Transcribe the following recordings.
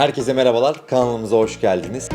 Herkese merhabalar, kanalımıza hoş geldiniz.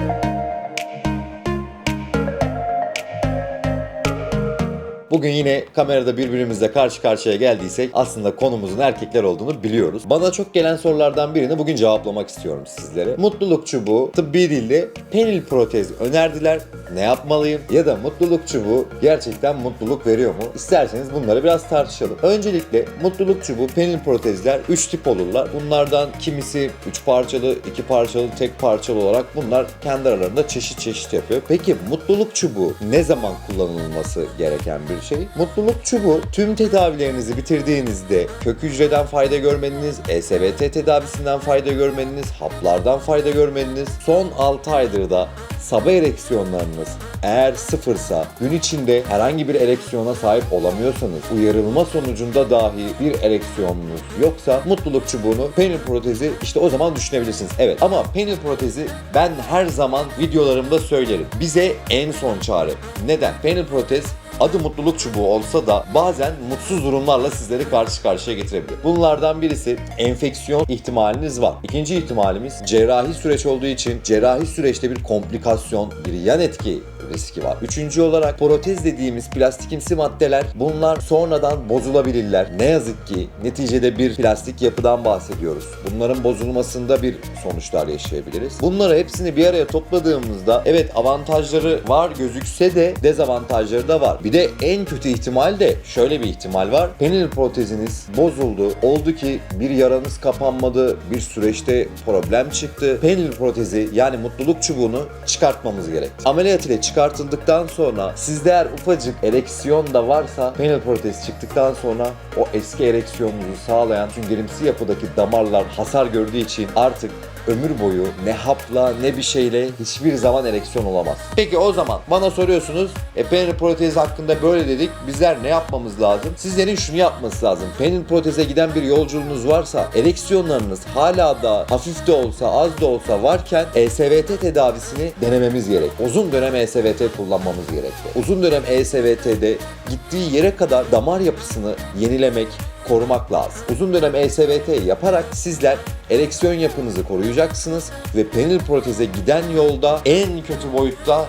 Bugün yine kamerada birbirimizle karşı karşıya geldiysek aslında konumuzun erkekler olduğunu biliyoruz. Bana çok gelen sorulardan birini bugün cevaplamak istiyorum sizlere. Mutluluk çubuğu tıbbi dilde penil protez önerdiler. Ne yapmalıyım? Ya da mutluluk çubuğu gerçekten mutluluk veriyor mu? İsterseniz bunları biraz tartışalım. Öncelikle mutluluk çubuğu penil protezler 3 tip olurlar. Bunlardan kimisi 3 parçalı, 2 parçalı, tek parçalı olarak bunlar kendi aralarında çeşit çeşit yapıyor. Peki mutluluk çubuğu ne zaman kullanılması gereken bir şey? Mutluluk çubuğu tüm tedavilerinizi bitirdiğinizde kök hücreden fayda görmeniz, ESVT tedavisinden fayda görmeniz, haplardan fayda görmeniz, son 6 aydır da sabah ereksiyonlarınız eğer sıfırsa, gün içinde herhangi bir ereksiyona sahip olamıyorsanız, uyarılma sonucunda dahi bir ereksiyonunuz yoksa mutluluk çubuğunu, penil protezi işte o zaman düşünebilirsiniz. Evet ama penil protezi ben her zaman videolarımda söylerim. Bize en son çare. Neden? Penil protez adı mutluluk çubuğu olsa da bazen mutsuz durumlarla sizleri karşı karşıya getirebilir. Bunlardan birisi enfeksiyon ihtimaliniz var. İkinci ihtimalimiz cerrahi süreç olduğu için cerrahi süreçte bir komplikasyon, bir yan etki riski var. Üçüncü olarak protez dediğimiz plastikimsi maddeler bunlar sonradan bozulabilirler. Ne yazık ki neticede bir plastik yapıdan bahsediyoruz. Bunların bozulmasında bir sonuçlar yaşayabiliriz. Bunları hepsini bir araya topladığımızda evet avantajları var gözükse de dezavantajları da var. Bir de en kötü ihtimal de şöyle bir ihtimal var. Penil proteziniz bozuldu. Oldu ki bir yaranız kapanmadı. Bir süreçte problem çıktı. Penil protezi yani mutluluk çubuğunu çıkartmamız gerek. Ameliyat ile çıkartıldıktan sonra sizde eğer ufacık ereksiyon da varsa penil protezi çıktıktan sonra o eski ereksiyonunuzu sağlayan süngerimsi yapıdaki damarlar hasar gördüğü için artık ömür boyu ne hapla ne bir şeyle hiçbir zaman ereksiyon olamaz. Peki o zaman bana soruyorsunuz e, penil protezi hakkında böyle dedik bizler ne yapmamız lazım? Sizlerin şunu yapması lazım. Penil proteze giden bir yolculuğunuz varsa ereksiyonlarınız hala da hafif de olsa az da olsa varken ESVT tedavisini denememiz gerek. Uzun dönem ESVT kullanmamız gerekli. Uzun dönem ESVT'de gittiği yere kadar damar yapısını yenilemek, korumak lazım. Uzun dönem ESVT yaparak sizler ereksiyon yapınızı koruyacaksınız ve penil proteze giden yolda en kötü boyutta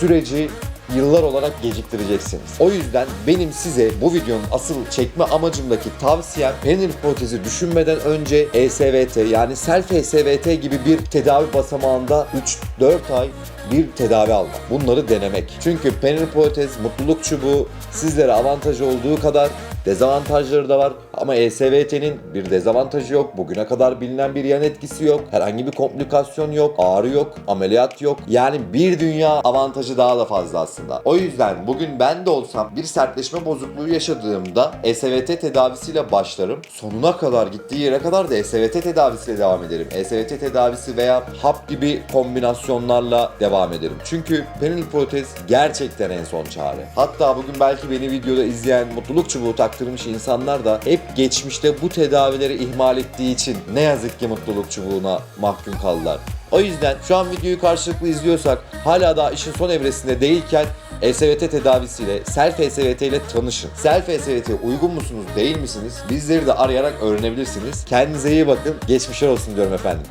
süreci yıllar olarak geciktireceksiniz. O yüzden benim size bu videonun asıl çekme amacımdaki tavsiyem penil protezi düşünmeden önce ESVT yani self ESVT gibi bir tedavi basamağında 3-4 ay bir tedavi almak. Bunları denemek. Çünkü penil protez, mutluluk çubuğu sizlere avantajı olduğu kadar dezavantajları da var. Ama ESVT'nin bir dezavantajı yok. Bugüne kadar bilinen bir yan etkisi yok. Herhangi bir komplikasyon yok. Ağrı yok. Ameliyat yok. Yani bir dünya avantajı daha da fazla aslında. O yüzden bugün ben de olsam bir sertleşme bozukluğu yaşadığımda ESVT tedavisiyle başlarım. Sonuna kadar gittiği yere kadar da ESVT tedavisiyle devam ederim. ESVT tedavisi veya hap gibi kombinasyonlarla devam ederim. Çünkü penil protez gerçekten en son çare. Hatta bugün belki beni videoda izleyen mutluluk çubuğu taktırmış insanlar da hep geçmişte bu tedavileri ihmal ettiği için ne yazık ki mutluluk çubuğuna mahkum kaldılar. O yüzden şu an videoyu karşılıklı izliyorsak hala daha işin son evresinde değilken ESVT tedavisiyle, Self ESVT ile tanışın. Self ESVT'ye uygun musunuz, değil misiniz? Bizleri de arayarak öğrenebilirsiniz. Kendinize iyi bakın. Geçmişler olsun diyorum efendim.